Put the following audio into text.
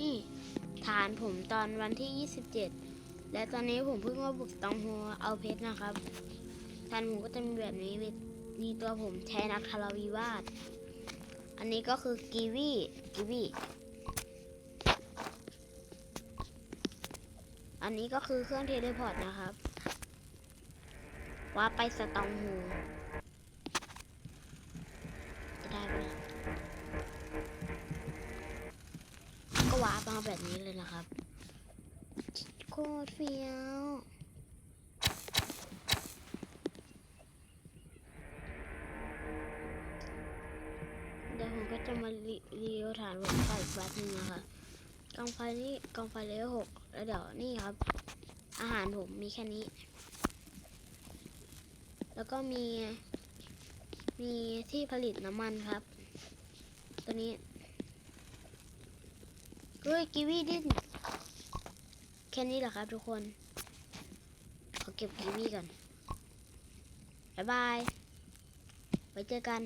นี่ ฐานผมตอนวันที่ 27 และตอนนี้ผมเพิ่งมาบุกตองโฮเอาเพชรนะครับ ฐานผมก็จะมีแบบนี้มีมีตัวผมแทนนักทาราวีวาด อันนี้ก็คือกีวีกีวีอันนี้ก็คือเครื่องเทเลพอร์ตนะครับว่าไปสตองโฮ ก็ว้าร์ปมาแบบนี้เลยนะครับ โคตรเฟี้ยวเดี๋ยวผมก็จะมารีรีวิวฐานบนไฟอีกแป๊บนึงนะคะกองไฟนี่กองไฟเลเวลหกแล้วเดี๋ยวนี่ครับ อาหารผมมีแค่นี้ แล้วก็มี มีที่ผลิตน้ำมันครับ ตัวนี้ เฮ้ยกีวีดิ้นแค่นี้แหละครับทุกคนขอเก็บกีวีก่อน บ๊ายบาย ไว้เจอกัน